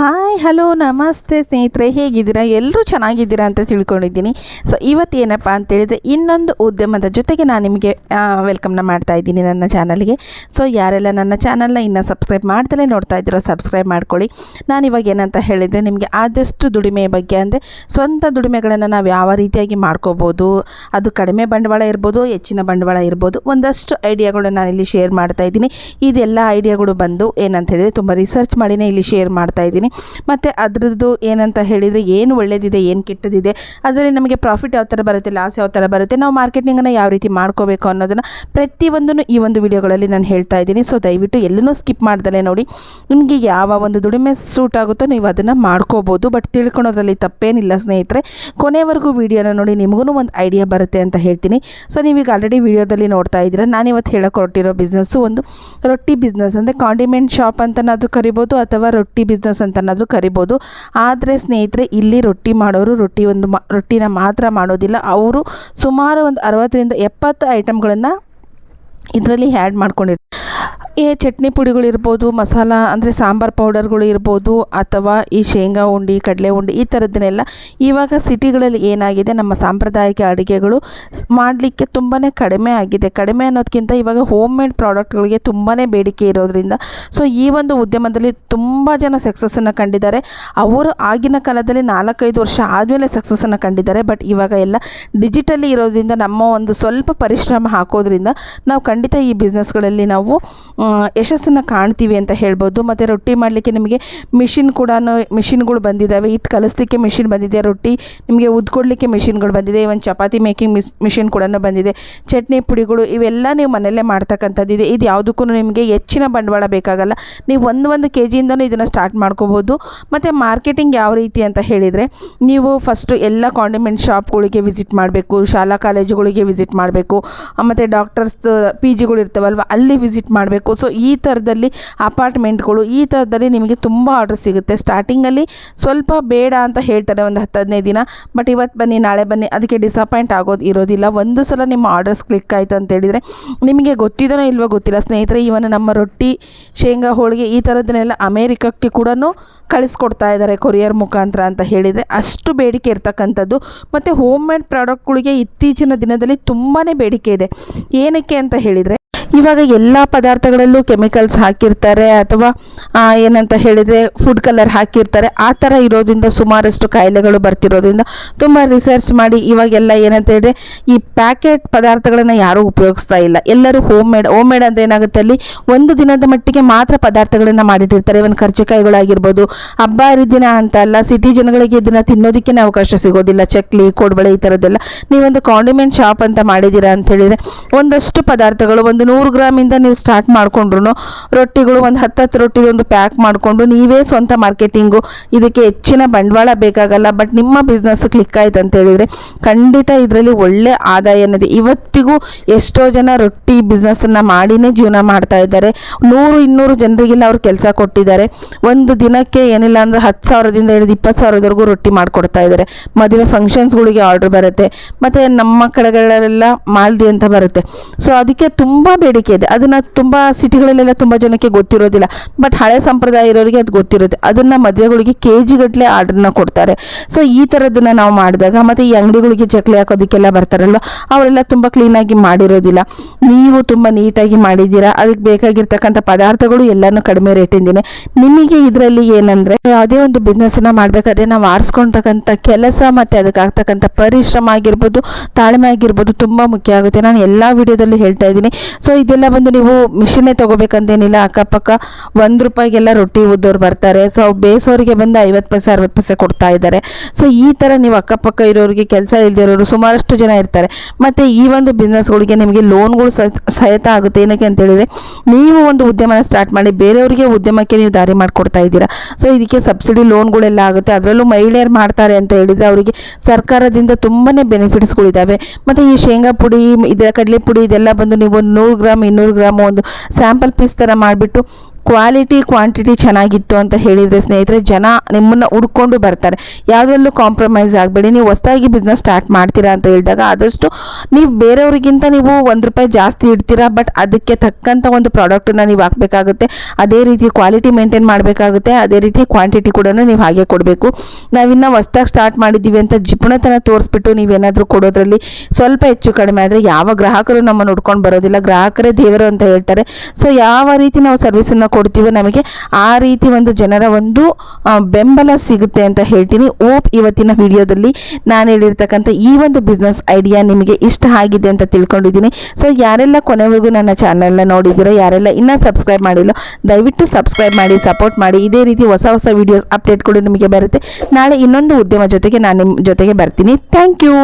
Hi hello ನಮಸ್ತೆ ಸ್ನೇಹಿತರೆ, ಹೇಗಿದ್ದೀರಾ? ಎಲ್ಲರೂ ಚೆನ್ನಾಗಿದ್ದೀರಾ ಅಂತ ತಿಳ್ಕೊಂಡಿದ್ದೀನಿ. ಸೊ ಇವತ್ತೇನಪ್ಪ ಅಂತೇಳಿದರೆ ಇನ್ನೊಂದು ಉದ್ಯಮದ ಜೊತೆಗೆ ನಾನು ನಿಮಗೆ ವೆಲ್ಕಮ್ನ ಮಾಡ್ತಾ ಇದ್ದೀನಿ ನನ್ನ ಚಾನಲ್ಗೆ ಸೊ ಯಾರೆಲ್ಲ ನನ್ನ ಚಾನಲ್ನ ಇನ್ನೂ ಸಬ್ಸ್ಕ್ರೈಬ್ ಮಾಡ್ದಲೇ ನೋಡ್ತಾ ಇದ್ದೀರೋ ಸಬ್ಸ್ಕ್ರೈಬ್ ಮಾಡ್ಕೊಳ್ಳಿ. ನಾನು ಇವಾಗ ಏನಂತ ಹೇಳಿದರೆ, ನಿಮಗೆ ಆದಷ್ಟು ದುಡಿಮೆ ಬಗ್ಗೆ ಅಂದರೆ, ಸ್ವಂತ ದುಡಿಮೆಗಳನ್ನು ನಾವು ಯಾವ ರೀತಿಯಾಗಿ ಮಾಡ್ಕೋಬೋದು, ಅದು ಕಡಿಮೆ ಬಂಡವಾಳ ಇರ್ಬೋದು, ಹೆಚ್ಚಿನ ಬಂಡವಾಳ ಇರ್ಬೋದು, ಒಂದಷ್ಟು ಐಡಿಯಾಗಳು ನಾನು ಇಲ್ಲಿ ಶೇರ್ ಮಾಡ್ತಾ ಇದ್ದೀನಿ. ಇದೆಲ್ಲ ಐಡಿಯಾಗಳು ಬಂದು ಏನಂತ ಹೇಳಿದರೆ, ತುಂಬ ರಿಸರ್ಚ್ ಮಾಡಿನೇ ಇಲ್ಲಿ ಶೇರ್ ಮಾಡ್ತಾ ಇದ್ದೀನಿ. ಮತ್ತು ಅದರದ್ದು ಏನಂತ ಹೇಳಿದರೆ ಏನು ಒಳ್ಳೆಯದಿದೆ ಏನು ಕೆಟ್ಟದಿದೆ, ಅದರಲ್ಲಿ ನಮಗೆ ಪ್ರಾಫಿಟ್ ಯಾವ ಥರ ಬರುತ್ತೆ ಲಾಸ್ ಯಾವ ಥರ ಬರುತ್ತೆ, ನಾವು ಮಾರ್ಕೆಟಿಂಗನ್ನು ಯಾವ ರೀತಿ ಮಾಡ್ಕೋಬೇಕು ಅನ್ನೋದನ್ನು ಪ್ರತಿಯೊಂದನ್ನು ಈ ಒಂದು ವಿಡಿಯೋಗಳಲ್ಲಿ ನಾನು ಹೇಳ್ತಾ ಇದ್ದೀನಿ. ಸೊ ದಯವಿಟ್ಟು ಎಲ್ಲೂ ಸ್ಕಿಪ್ ಮಾಡ್ದಲೇ ನೋಡಿ, ನಿಮಗೆ ಯಾವ ಒಂದು ದುಡಿಮೆ ಸೂಟ್ ಆಗುತ್ತೋ ನೀವು ಅದನ್ನು ಮಾಡ್ಕೋಬೋದು. ಬಟ್ ತಿಳ್ಕೊಳೋದ್ರಲ್ಲಿ ತಪ್ಪೇನಿಲ್ಲ ಸ್ನೇಹಿತರೆ, ಕೊನೆವರೆಗೂ ವಿಡಿಯೋನ ನೋಡಿ ನಿಮಗೂ ಒಂದು ಐಡಿಯಾ ಬರುತ್ತೆ ಅಂತ ಹೇಳ್ತೀನಿ. ಸೊ ನೀವೀಗ ಆಲ್ರೆಡಿ ವಿಡಿಯೋದಲ್ಲಿ ನೋಡ್ತಾ ಇದ್ದೀರಾ, ನಾನಿವತ್ತು ಹೇಳೋಕೆ ಹೊರಟಿರೋ ಬಿಸ್ನೆಸ್ಸು ಒಂದು ರೊಟ್ಟಿ ಬಿಸ್ನೆಸ್ ಅಂದರೆ ಕಾಂಡಿಮೆಂಟ್ ಶಾಪ್ ಅಂತನಾದರೂ ಕರಿಬೋದು ಅಥವಾ ರೊಟ್ಟಿ ಬಿಸ್ನೆಸ್ ಅಂತನಾದರೂ ಕರಿಬೋದು. ಆದರೆ ಸ್ನೇಹಿತರೆ, ಇಲ್ಲಿ ರೊಟ್ಟಿ ಮಾಡೋರು ರೊಟ್ಟಿ ಒಂದು ಮಾ, ರೊಟ್ಟಿನ ಮಾತ್ರ ಮಾಡೋದಿಲ್ಲ. ಅವರು ಸುಮಾರು ಒಂದು ಅರವತ್ತರಿಂದ ಎಪ್ಪತ್ತು ಐಟಮ್ಗಳನ್ನು ಇದರಲ್ಲಿ ಆ್ಯಡ್ ಮಾಡ್ಕೊಂಡಿರ್ತಾರೆ. ಈ ಚಟ್ನಿ ಪುಡಿಗಳಿರ್ಬೋದು ಮಸಾಲ ಅಂದರೆ ಸಾಂಬಾರು ಪೌಡರ್ಗಳು ಇರ್ಬೋದು, ಅಥವಾ ಈ ಶೇಂಗಾ ಉಂಡಿ, ಕಡಲೆ ಉಂಡಿ ಈ ಥರದ್ದನ್ನೆಲ್ಲ ಇವಾಗ ಸಿಟಿಗಳಲ್ಲಿ ಏನಾಗಿದೆ, ನಮ್ಮ ಸಾಂಪ್ರದಾಯಿಕ ಅಡುಗೆಗಳು ಮಾಡಲಿಕ್ಕೆ ತುಂಬಾ ಕಡಿಮೆ ಆಗಿದೆ. ಕಡಿಮೆ ಅನ್ನೋದಕ್ಕಿಂತ ಇವಾಗ ಹೋಮ್ ಮೇಡ್ ಪ್ರಾಡಕ್ಟ್ಗಳಿಗೆ ತುಂಬಾ ಬೇಡಿಕೆ ಇರೋದ್ರಿಂದ ಸೊ ಈ ಒಂದು ಉದ್ಯಮದಲ್ಲಿ ತುಂಬ ಜನ ಸಕ್ಸಸ್ಸನ್ನು ಕಂಡಿದ್ದಾರೆ. ಅವರು ಆಗಿನ ಕಾಲದಲ್ಲಿ ನಾಲ್ಕೈದು ವರ್ಷ ಆದಮೇಲೆ ಸಕ್ಸಸ್ಸನ್ನು ಕಂಡಿದ್ದಾರೆ. ಬಟ್ ಇವಾಗ ಎಲ್ಲ ಡಿಜಿಟಲಿ ಇರೋದ್ರಿಂದ ನಮ್ಮ ಒಂದು ಸ್ವಲ್ಪ ಪರಿಶ್ರಮ ಹಾಕೋದ್ರಿಂದ ನಾವು ಖಂಡಿತ ಈ ಬಿಸ್ನೆಸ್ಗಳಲ್ಲಿ ನಾವು ಯಶಸ್ಸನ್ನು ಕಾಣ್ತೀವಿ ಅಂತ ಹೇಳ್ಬೋದು. ಮತ್ತು ರೊಟ್ಟಿ ಮಾಡಲಿಕ್ಕೆ ನಿಮಗೆ ಮಿಷಿನ್ ಕೂಡ ಮಿಷಿನ್ಗಳು ಬಂದಿದ್ದಾವೆ ಹಿಟ್ಟು ಕಲಿಸ್ಲಿಕ್ಕೆ ಮಿಷಿನ್ ಬಂದಿದೆ, ರೊಟ್ಟಿ. ನಿಮಗೆ ಉದ್ಕೊಡ್ಲಿಕ್ಕೆ ಮಿಷಿನ್ಗಳು ಬಂದಿದೆ. ಇವನ್ ಚಪಾತಿ ಮೇಕಿಂಗ್ ಮಿಸ್, ಮಿಷಿನ್ ಕೂಡ ಬಂದಿದೆ. ಚಟ್ನಿ ಪುಡಿಗಳು ಇವೆಲ್ಲ ನೀವು ಮನೆಯಲ್ಲೇ ಮಾಡ್ತಕ್ಕಂಥದ್ದಿದೆ ಇದು. ಯಾವುದಕ್ಕೂ ನಿಮಗೆ ಹೆಚ್ಚಿನ ಬಂಡವಾಳ ಬೇಕಾಗಲ್ಲ. ನೀವು ಒಂದು ಒಂದು ಕೆ ಜಿಯಿಂದನೂ ಇದನ್ನು ಸ್ಟಾರ್ಟ್ ಮಾಡ್ಕೋಬೋದು. ಮತ್ತು ಮಾರ್ಕೆಟಿಂಗ್ ಯಾವ ರೀತಿ ಅಂತ ಹೇಳಿದರೆ, ನೀವು ಫಸ್ಟು ಎಲ್ಲ ಕಾಂಡಿಮೆಂಟ್ ಶಾಪ್ಗಳಿಗೆ ವಿಸಿಟ್ ಮಾಡಬೇಕು. ಶಾಲಾ ಕಾಲೇಜುಗಳಿಗೆ ವಿಸಿಟ್ ಮಾಡಬೇಕು. ಮತ್ತು ಡಾಕ್ಟರ್ಸ್, ಪಿ ಜಿಗಳು ಇರ್ತವಲ್ವ, ಅಲ್ಲಿ ವಿಸಿಟ್ ಮಾಡಬೇಕು. ಸೊ ಈ ಥರದಲ್ಲಿ ಅಪಾರ್ಟ್ಮೆಂಟ್ಗಳು, ಈ ಥರದಲ್ಲಿ ನಿಮಗೆ ತುಂಬ ಆರ್ಡರ್ ಸಿಗುತ್ತೆ. ಸ್ಟಾರ್ಟಿಂಗಲ್ಲಿ ಸ್ವಲ್ಪ ಬೇಡ ಅಂತ ಹೇಳ್ತಾರೆ ಒಂದು ಹತ್ತು, ಹದಿನೈದು ದಿನ. ಬಟ್ ಇವತ್ತು ಬನ್ನಿ, ನಾಳೆ ಬನ್ನಿ, ಅದಕ್ಕೆ ಡಿಸಪಾಯಿಂಟ್ ಆಗೋದು ಇರೋದಿಲ್ಲ. ಒಂದು ಸಲ ನಿಮ್ಮ ಆರ್ಡರ್ಸ್ ಕ್ಲಿಕ್ ಆಯಿತು ಅಂತ ಹೇಳಿದರೆ ನಿಮಗೆ ಗೊತ್ತಿದನೋ ಇಲ್ವೋ ಗೊತ್ತಿಲ್ಲ. ಸ್ನೇಹಿತರೆ, ಇವನ್ ನಮ್ಮ ರೊಟ್ಟಿ, ಶೇಂಗಾ ಹೋಳಿಗೆ ಈ ಥರದನ್ನೆಲ್ಲ ಅಮೇರಿಕಕ್ಕೆ ಕೂಡ ಕಳಿಸ್ಕೊಡ್ತಾ ಇದ್ದಾರೆ ಕೊರಿಯರ್ ಮುಖಾಂತರ ಅಂತ ಹೇಳಿದರೆ. ಅಷ್ಟು ಬೇಡಿಕೆ ಇರ್ತಕ್ಕಂಥದ್ದು. ಮತ್ತು ಹೋಮ್ ಮೇಡ್ ಪ್ರಾಡಕ್ಟ್ಗಳಿಗೆ ಇತ್ತೀಚಿನ ದಿನದಲ್ಲಿ ತುಂಬಾ ಬೇಡಿಕೆ ಇದೆ. ಏನಕ್ಕೆ ಅಂತ ಹೇಳಿದರೆ ಇವಾಗ ಎಲ್ಲ ಪದಾರ್ಥಗಳಲ್ಲೂ ಕೆಮಿಕಲ್ಸ್ ಹಾಕಿರ್ತಾರೆ ಅಥವಾ ಏನಂತ ಹೇಳಿದರೆ ಫುಡ್ ಕಲರ್ ಹಾಕಿರ್ತಾರೆ. ಆ ಥರ ಇರೋದ್ರಿಂದ ಸುಮಾರಷ್ಟು ಕಾಯಿಲೆಗಳು ಬರ್ತಿರೋದ್ರಿಂದ ತುಂಬ ರಿಸರ್ಚ್ ಮಾಡಿ ಇವಾಗೆಲ್ಲ ಏನಂತ ಹೇಳಿದ್ರೆ ಈ ಪ್ಯಾಕೆಟ್ ಪದಾರ್ಥಗಳನ್ನು ಯಾರೂ ಉಪಯೋಗಿಸ್ತಾ ಇಲ್ಲ. ಎಲ್ಲರೂ ಹೋಮ್ ಮೇಡ್ ಹೋಮ್ ಮೇಡ್ ಅಂತ ಏನಾಗುತ್ತೆ ಅಲ್ಲಿ ಒಂದು ದಿನದ ಮಟ್ಟಿಗೆ ಮಾತ್ರ ಪದಾರ್ಥಗಳನ್ನು ಮಾಡಿಟ್ಟಿರ್ತಾರೆ. ಇವನ್ ಕರ್ಜಿಕಾಯಿಗಳಾಗಿರ್ಬೋದು ಹಬ್ಬ, ಹರಿದಿನ ಅಂತ ಅಲ್ಲ ಸಿಟಿ ಜನಗಳಿಗೆ ಇದನ್ನು ತಿನ್ನೋದಕ್ಕೆ ಅವಕಾಶ ಸಿಗೋದಿಲ್ಲ. ಚಕ್ಲಿ, ಕೋಡ್ಬಳೆ ಈ ಥರದ್ದೆಲ್ಲ ನೀವೊಂದು ಕಾಂಡಿಮೆಂಟ್ ಶಾಪ್ ಅಂತ ಮಾಡಿದ್ದೀರಾ ಅಂತ ಹೇಳಿದರೆ ಒಂದಷ್ಟು ಪದಾರ್ಥಗಳು, ಒಂದು ಗ್ರಾಮಿಂದ ನೀವು ಸ್ಟಾರ್ಟ್ ಮಾಡಿಕೊಂಡ್ರು ರೊಟ್ಟಿಗಳು ಒಂದು ಹತ್ತತ್ತು ರೊಟ್ಟಿ ಒಂದು ಪ್ಯಾಕ್ ಮಾಡಿಕೊಂಡು ನೀವೇ ಸ್ವಂತ ಮಾರ್ಕೆಟಿಂಗು ಇದಕ್ಕೆ ಹೆಚ್ಚಿನ ಬಂಡವಾಳ ಬೇಕಾಗಲ್ಲ ಬಟ್ ನಿಮ್ಮ ಬಿಸ್ನೆಸ್ ಕ್ಲಿಕ್ ಆಯ್ತು ಅಂತ ಹೇಳಿದರೆ ಖಂಡಿತ ಇದರಲ್ಲಿ ಒಳ್ಳೆ ಆದಾಯ ಅನ್ನೋದು. ಇವತ್ತಿಗೂ ಎಷ್ಟೋ ಜನ ರೊಟ್ಟಿ ಬಿಸ್ನೆಸ್ಸನ್ನು ಮಾಡಿನೇ ಜೀವನ ಮಾಡ್ತಾ ಇದ್ದಾರೆ. ನೂರು, ಇನ್ನೂರು ಜನರಿಗೆಲ್ಲ ಅವ್ರು ಕೆಲಸ ಕೊಟ್ಟಿದ್ದಾರೆ. ಒಂದು ದಿನಕ್ಕೆ ಏನಿಲ್ಲ ಅಂದರೆ ಹತ್ತು ಸಾವಿರದಿಂದ ಹಿಡಿದು ಇಪ್ಪತ್ತು ಸಾವಿರದವರೆಗೂ ರೊಟ್ಟಿ ಮಾಡಿಕೊಡ್ತಾ ಇದ್ದಾರೆ. ಮದುವೆ ಫಂಕ್ಷನ್ಸ್ಗಳಿಗೆ ಆರ್ಡ್ರ್ ಬರುತ್ತೆ. ಮತ್ತು ನಮ್ಮ ಕಡೆಗಳಲ್ಲೆಲ್ಲ ಮಾಲ್ದಿ ಅಂತ ಬರುತ್ತೆ. ಸೊ ಅದಕ್ಕೆ ತುಂಬ ಬೇಡಿಕೆ ಇದೆ. ಅದನ್ನು ತುಂಬ ಸಿಟಿಗಳಲ್ಲೆಲ್ಲ ತುಂಬ ಜನಕ್ಕೆ ಗೊತ್ತಿರೋದಿಲ್ಲ. ಬಟ್ ಹಳೆ ಸಂಪ್ರದಾಯ ಇರೋರಿಗೆ ಅದು ಗೊತ್ತಿರುತ್ತೆ. ಅದನ್ನು ಮದುವೆಗಳಿಗೆ ಕೆ ಜಿಗಟ್ಟಲೆ ಆರ್ಡ್ರನ್ನ ಕೊಡ್ತಾರೆ. ಸೊ ಈ ಥರದ್ದನ್ನು ನಾವು ಮಾಡಿದಾಗ ಮತ್ತು ಈ ಅಂಗಡಿಗಳಿಗೆ ಚಕ್ಲಿ ಹಾಕೋದಕ್ಕೆಲ್ಲ ಬರ್ತಾರಲ್ವ? ಅವರೆಲ್ಲ ತುಂಬ ಕ್ಲೀನಾಗಿ ಮಾಡಿರೋದಿಲ್ಲ. ನೀವು ತುಂಬ ನೀಟಾಗಿ ಮಾಡಿದ್ದೀರಾ? ಅದಕ್ಕೆ ಬೇಕಾಗಿರ್ತಕ್ಕಂಥ ಪದಾರ್ಥಗಳು ಎಲ್ಲನೂ ಕಡಿಮೆ ರೇಟಿಂದಿದೆ ನಿಮಗೆ ಇದರಲ್ಲಿ ಏನಂದರೆ, ಯಾವುದೇ ಒಂದು ಬಿಸ್ನೆಸ್ಸನ್ನು ಮಾಡಬೇಕಾದ್ರೆ ನಾವು ಆರಿಸ್ಕೊಳ್ತಕ್ಕಂಥ ಕೆಲಸ ಮತ್ತು ಅದಕ್ಕೆ ಆಗ್ತಕ್ಕಂಥ ಪರಿಶ್ರಮ ಆಗಿರ್ಬೋದು, ತಾಳ್ಮೆ ಆಗಿರ್ಬೋದು ತುಂಬ ಮುಖ್ಯ ಆಗುತ್ತೆ. ನಾನು ಎಲ್ಲ ವಿಡಿಯೋದಲ್ಲೂ ಹೇಳ್ತಾ ಇದ್ದೀನಿ. ಸೊ ಇದೆಲ್ಲ ಬಂದು ನೀವು ಮಿಷಿನೇ ತೊಗೋಬೇಕಂತೇನಿಲ್ಲ ಅಕ್ಕಪಕ್ಕ ಒಂದು ರೂಪಾಯಿಗೆಲ್ಲ ರೊಟ್ಟಿ ಉದ್ದೋರು ಬರ್ತಾರೆ. ಸೊ ಬೇಸೋರಿಗೆ ಬಂದು ಐವತ್ತು ಪೈಸೆ, ಅರವತ್ತು ಪೈಸೆ ಕೊಡ್ತಾ ಇದ್ದಾರೆ. ಸೊ ಈ ಥರ ನೀವು ಅಕ್ಕಪಕ್ಕ ಇರೋರಿಗೆ ಕೆಲಸ ಇಲ್ದಿರೋರು ಸುಮಾರಷ್ಟು ಜನ ಇರ್ತಾರೆ. ಮತ್ತು ಈ ಒಂದು ಬಿಸ್ನೆಸ್ಗಳಿಗೆ ನಿಮಗೆ ಲೋನ್ಗಳು ಸಹಿತ ಆಗುತ್ತೆ. ಏನಕ್ಕೆ ಅಂತೇಳಿದರೆ ನೀವು ಒಂದು ಉದ್ಯಮನ ಸ್ಟಾರ್ಟ್ ಮಾಡಿ ಬೇರೆಯವರಿಗೆ ಉದ್ಯಮಕ್ಕೆ ನೀವು ದಾರಿ ಮಾಡಿಕೊಡ್ತಾ ಇದ್ದೀರಾ. ಸೊ ಇದಕ್ಕೆ ಸಬ್ಸಿಡಿ ಲೋನ್ಗಳೆಲ್ಲ ಆಗುತ್ತೆ. ಅದರಲ್ಲೂ ಮಹಿಳೆಯರು ಮಾಡ್ತಾರೆ ಅಂತ ಹೇಳಿದರೆ ಅವರಿಗೆ ಸರ್ಕಾರದಿಂದ ತುಂಬಾ ಬೆನಿಫಿಟ್ಸ್ಗಳಿದ್ದಾವೆ ಮತ್ತು ಈ ಶೇಂಗಾ ಪುಡಿ ಇದರ ಕಡಲೆ ಪುಡಿ ಇದೆಲ್ಲ ಬಂದು ನೀವು ನೂರು ಗ್ರಾಮ್ ಇನ್ನೂರು ಗ್ರಾಮ್ ಒಂದು ಸ್ಯಾಂಪಲ್ ಪೀಸ್ ಥರ ಮಾಡಿಬಿಟ್ಟು ಕ್ವಾಲಿಟಿ ಕ್ವಾಂಟಿಟಿ ಚೆನ್ನಾಗಿತ್ತು ಅಂತ ಹೇಳಿದರೆ ಸ್ನೇಹಿತರೆ, ಜನ ನಿಮ್ಮನ್ನು ಹುಡ್ಕೊಂಡು ಬರ್ತಾರೆ. ಯಾವುದರಲ್ಲೂ ಕಾಂಪ್ರಮೈಸ್ ಆಗಬೇಡಿ. ನೀವು ಹೊಸದಾಗಿ ಬಿಸ್ನೆಸ್ ಸ್ಟಾರ್ಟ್ ಮಾಡ್ತೀರಾ ಅಂತ ಹೇಳಿದಾಗ ಆದಷ್ಟು ನೀವು ಬೇರೆಯವರಿಗಿಂತ ನೀವು ಒಂದು ರೂಪಾಯಿ ಜಾಸ್ತಿ ಇಡ್ತೀರಾ ಬಟ್ ಅದಕ್ಕೆ ತಕ್ಕಂಥ ಒಂದು ಪ್ರಾಡಕ್ಟನ್ನು ನೀವು ಹಾಕಬೇಕಾಗುತ್ತೆ. ಅದೇ ರೀತಿ ಕ್ವಾಲಿಟಿ ಮೇಂಟೈನ್ ಮಾಡಬೇಕಾಗುತ್ತೆ. ಅದೇ ರೀತಿ ಕ್ವಾಂಟಿಟಿ ಕೂಡ ನೀವು ಹಾಗೆ ಕೊಡಬೇಕು. ನಾವಿನ್ನು ಹೊಸ್ದಾಗಿ ಸ್ಟಾರ್ಟ್ ಮಾಡಿದ್ದೀವಿ ಅಂತ ಜಿಪುಣತನ ತೋರಿಸ್ಬಿಟ್ಟು ನೀವೇನಾದರೂ ಕೊಡೋದ್ರಲ್ಲಿ ಸ್ವಲ್ಪ ಹೆಚ್ಚು ಕಡಿಮೆ ಆದರೆ ಯಾವ ಗ್ರಾಹಕರು ನಮ್ಮನ್ನು ಹುಡ್ಕೊಂಡು ಬರೋದಿಲ್ಲ. ಗ್ರಾಹಕರೇ ದೇವರು ಅಂತ ಹೇಳ್ತಾರೆ. ಸೊ ಯಾವ ರೀತಿ ನಾವು ಸರ್ವಿಸನ್ನು ಕೊಡ್ತೀವೋ ನಮಗೆ, ಆ ರೀತಿ ಒಂದು ಜನರ ಒಂದು ಬೆಂಬಲ ಸಿಗುತ್ತೆ ಅಂತ ಹೇಳ್ತೀನಿ. ಓಪ್ ಇವತ್ತಿನ ವಿಡಿಯೋದಲ್ಲಿ ನಾನು ಹೇಳಿರ್ತಕ್ಕಂಥ ಈ ಒಂದು ಬಿಸ್ನೆಸ್ ಐಡಿಯಾ ನಿಮಗೆ ಇಷ್ಟ ಆಗಿದೆ ಅಂತ ತಿಳ್ಕೊಂಡಿದ್ದೀನಿ. ಸೊ ಯಾರೆಲ್ಲ ಕೊನೆವರೆಗೂ ನನ್ನ ಚಾನಲ್ನ ನೋಡಿದ್ದೀರೋ, ಯಾರೆಲ್ಲ ಇನ್ನೂ ಸಬ್ಸ್ಕ್ರೈಬ್ ಮಾಡಿಲ್ಲ, ದಯವಿಟ್ಟು ಸಬ್ಸ್ಕ್ರೈಬ್ ಮಾಡಿ ಸಪೋರ್ಟ್ ಮಾಡಿ. ಇದೇ ರೀತಿ ಹೊಸ ಹೊಸ ವಿಡಿಯೋಸ್ ಅಪ್ಡೇಟ್ ಕೂಡ ನಿಮಗೆ ಬರುತ್ತೆ. ನಾಳೆ ಇನ್ನೊಂದು ಉದ್ಯಮ ಜೊತೆಗೆ ನಾನು ನಿಮ್ಮ ಜೊತೆಗೆ ಬರ್ತೀನಿ. Thank you